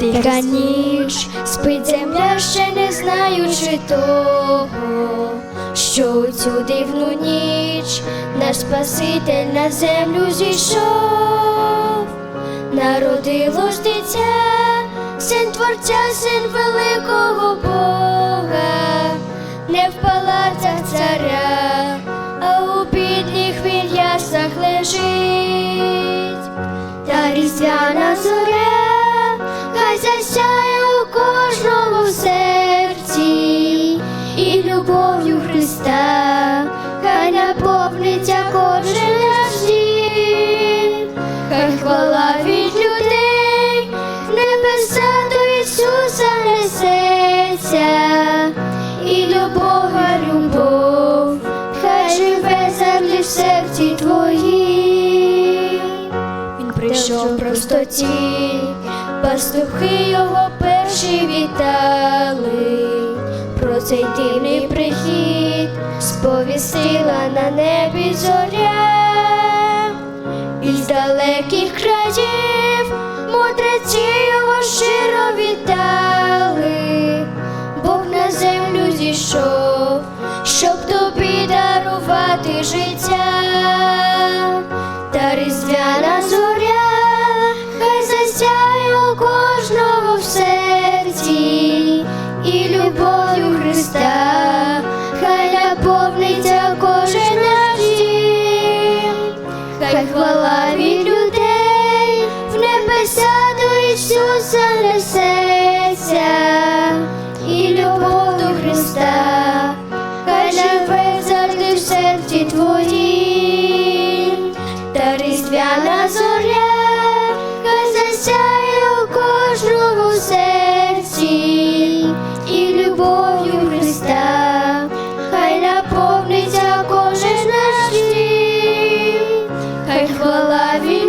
Тиха ніч, спить земля ще не знаючи того, що у цю дивну ніч наш Спаситель на землю зійшов, народилось дитя, син творця, син великого Бога, не в палацах царя, а у бідних він яслах лежить. Та різдвяна зоря, і любов'ю Христа, хай наповниться кожен наш дім, хай хвала від людей, небеса до Ісуса несеться, і до Бога любов, хай живе землі в серці твоїм. Він прийшов в простоті, пастухи його перші вітали. Цей дивний прихід сповістила на небі зоря, із далеких країв мудреці його щиро вітали, Бог на землю зійшов, щоб тобі дарувати життя. Та різдвяна зоря, хай хвала від людей в небеса до Ісуса несеться, і любов до Христа, хай живе завжди в серці твоїм, та різдвяна наповниться